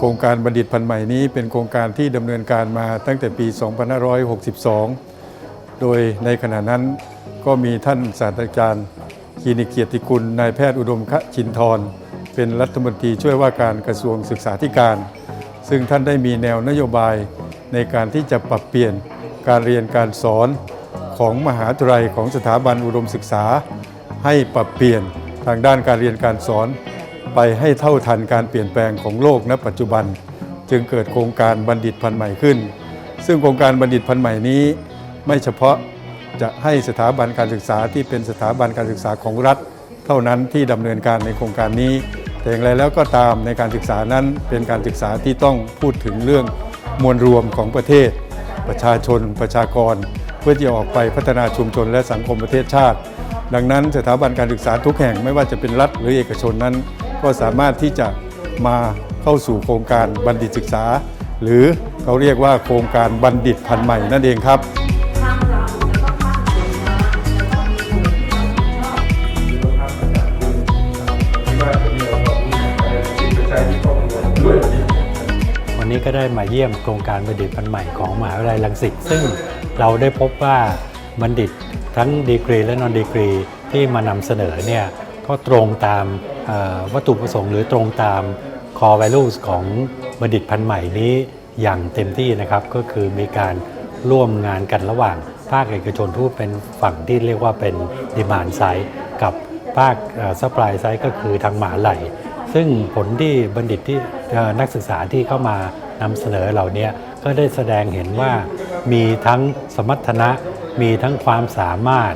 ครงการบัณฑิตพันธุ์ใหม่นี้เป็นโครงการที่ดำเนินการมาตั้งแต่ปี 2562 โดยในขณะนั้นก็มีท่านศาสตราจารย์คลินิกเกียรติกุลนายแพทย์อุดมคชินทรเป็นรัฐมนตรีช่วยว่าการกระทรวงศึกษาธิการ ซึ่งท่านได้มีแนวนโยบายในการที่จะปรับเปลี่ยนการเรียนการสอนของมหาวิทยาลัยของสถาบันอุดมศึกษา ให้ปรับเปลี่ยนทางด้านการเรียนการสอน ไปให้เท่าทันการเปลี่ยนแปลงของโลกณปัจจุบัน จึงเกิดโครงการบัณฑิตพันธุ์ใหม่ขึ้น ซึ่งโครงการบัณฑิตพันธุ์ใหม่นี้ ไม่เฉพาะจะให้สถาบันการศึกษาที่เป็นสถาบันการศึกษาของรัฐ เท่านั้นที่ดำเนินการในโครงการนี้ แต่อย่างไรแล้วก็ตามในการศึกษานั้นเป็นการศึกษาที่ต้องพูดถึงเรื่องมวลรวมของประเทศ ประชาชน ประชากร เพื่อที่จะออกไปพัฒนาชุมชนและสังคมประเทศชาติ ดังนั้นสถาบันการศึกษาทุกแห่งไม่ว่าจะเป็นรัฐหรือเอกชนนั้น ก็สามารถที่จะมาเข้าสู่โครงการบัณฑิตศึกษา หรือเขาเรียกว่าโครงการบัณฑิตพันธุ์ใหม่นั่นเองครับวันนี้ก็ได้มาเยี่ยมโครงการบัณฑิตพันธุ์ใหม่ของมหาวิทยาลัยรังสิตซึ่งเราได้พบว่าบัณฑิตทั้งดีกรีและนอนดีกรีที่มานำเสนอเนี่ย ก็ตรงตามวัตถุประสงค์หรือตรงตาม core values ของบัณฑิตพันธุ์ใหม่นี้อย่างเต็มที่นะครับ ก็คือมีการร่วมงานกันระหว่าง ภาคเอกชนผู้เป็นฝั่งที่เรียกว่าเป็น demand side กับภาคเอ่อ supply side ก็คือทางหมาลัยซึ่งผลที่บัณฑิตที่นักศึกษาที่เข้ามานำเสนอเหล่านี้ก็ได้แสดงเห็นว่ามีทั้งสมรรถนะ มีทั้งความสามารถ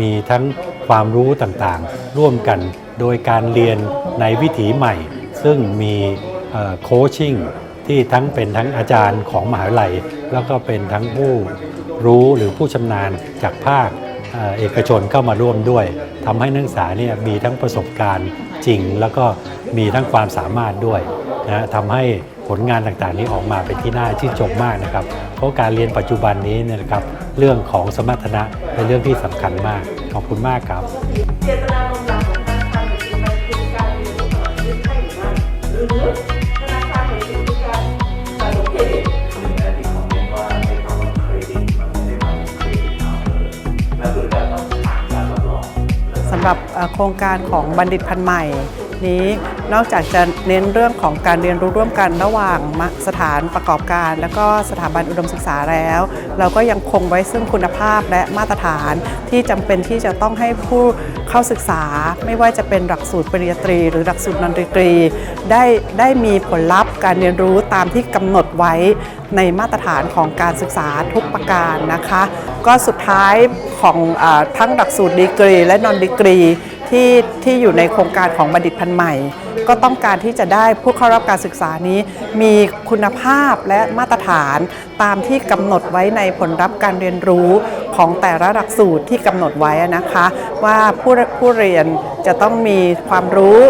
มีทั้ง ความรู้ต่างๆ ร่วมกันโดยการเรียนในวิถีใหม่ ซึ่งมีโคชชิ่งที่ทั้งเป็นทั้งอาจารย์ของมหาวิทยาลัย แล้วก็เป็นทั้งผู้รู้หรือผู้ชำนาญจากภาคเอกชนเข้ามาร่วมด้วยทำให้นักศึกษาเนี่ยมีทั้งประสบการณ์จริง แล้วก็มีทั้งความสามารถด้วย นะทำให้ผลงานต่างๆ นี้ออกมาเป็นที่น่าชื่นชมมากนะครับ เพราะการเรียนปัจจุบันนี้เนี่ยนะครับเรื่องของสมรรถนะเป็นเรื่องที่สำคัญมาก ขอบคุณมากครับเจตนารมณ์หลักของธนาคารแผ่นดินมันคือการเรียนรู้ต่อชีวิตใช่หรือไม่หรือธนาคารแผ่นดินคือการสะสมเครดิตซึ่งแอดที่คอมเมนต์ว่าในคำว่าเครดิตมันไม่ได้หมายถึงเครดิตเอาเลยนั่นคือการต้องผ่าการรับรองสำหรับโครงการของบัณฑิตพันธุ์ใหม่ นี้ นอกจากจะเน้นเรื่องของการเรียนรู้ร่วมกันระหว่างสถานประกอบการ และก็สถาบันอุดมศึกษาแล้ว เราก็ยังคงไว้ซึ่งคุณภาพและมาตรฐานที่จำเป็นที่จะต้องให้ผู้เข้าศึกษา ไม่ว่าจะเป็นหลักสูตรปริญญาตรี หรือหลักสูตรนันตรี ได้ได้มีผลลัพธ์การเรียนรู้ตามที่กำหนดไว้ในมาตรฐานของการศึกษาทุกประการนะคะ ก็สุดท้ายของอทั้งหลักสูตรดีกรี และนอนดีกรี ที่ที่อยู่ในโครงการของบัณฑิตพันธุ์ใหม่ ก็ต้องการที่จะได้ผู้เข้ารับการศึกษานี้ มีคุณภาพและมาตรฐานตามที่กำหนดไว้ในผลลัพธ์การเรียนรู้ของแต่ละหลักสูตรที่กำหนดไว้นะคะ ว่าผู้ผู้เรียนจะต้องมีความรู้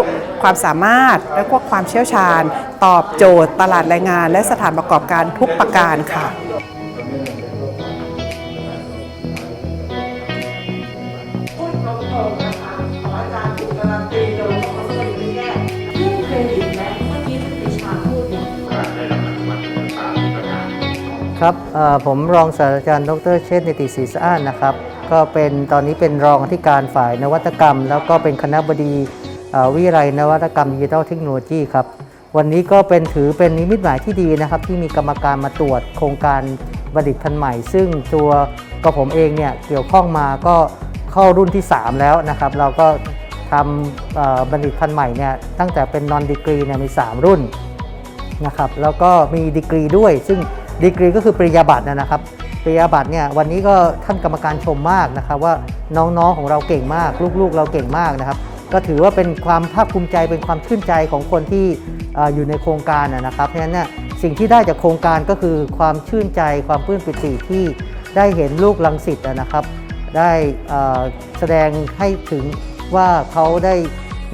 ความสามารถและก็ความเชี่ยวชาญ ตอบโจทย์ตลาดแรงงาน และสถานประกอบการทุกประการค่ะ ครับผมรองศาสตราจารย์ดรเชษนิติศรีสะอานนะครับ ก็เป็นตอนนี้เป็นรองอธิการฝ่ายนวัตกรรม แล้วก็เป็นคณะบดีวิทยาลัยนวัตกรรมดิจิทัลเทคโนโลยีครับ วันนี้ก็เป็นถือเป็นนิมิตหมายที่ดีนะครับ ที่มีกรรมการมาตรวจโครงการบัณฑิตพันธุ์ใหม่ ซึ่งตัวกระผมเองเนี่ยเกี่ยวข้องมาก็เข้ารุ่นที่ 3 แล้วนะครับ เราก็ทำบัณฑิตพันธุ์ใหม่เนี่ยตั้งแต่เป็นนอนดีกรีเนี่ยมี 3 รุ่นนะครับแล้วก็มีดีกรีด้วยซึ่ง ดีกรีก็คือปริญญาบัตรนะครับปริญญาบัตรเนี่ยวันนี้ก็ท่านกรรมการชมมากนะครับ ว่าน้องๆของเราเก่งมาก ลูกๆเราเก่งมากนะครับ ก็ถือว่าเป็นความภาคภูมิใจเป็นความชื่นใจของคนที่อยู่ในโครงการนะครับเพราะฉะนั้นเนี่ยสิ่งที่ได้จากโครงการก็คือความชื่นใจความปลื้มปิติที่ได้เห็นลูกลังสิตนะครับ ได้แสดงให้ถึงว่าเขาได้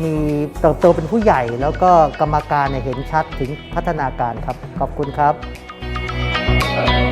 มีเติบโตเป็นผู้ใหญ่ แล้วก็กรรมการเห็นชัดถึงพัฒนาการครับขอบคุณครับ Bye.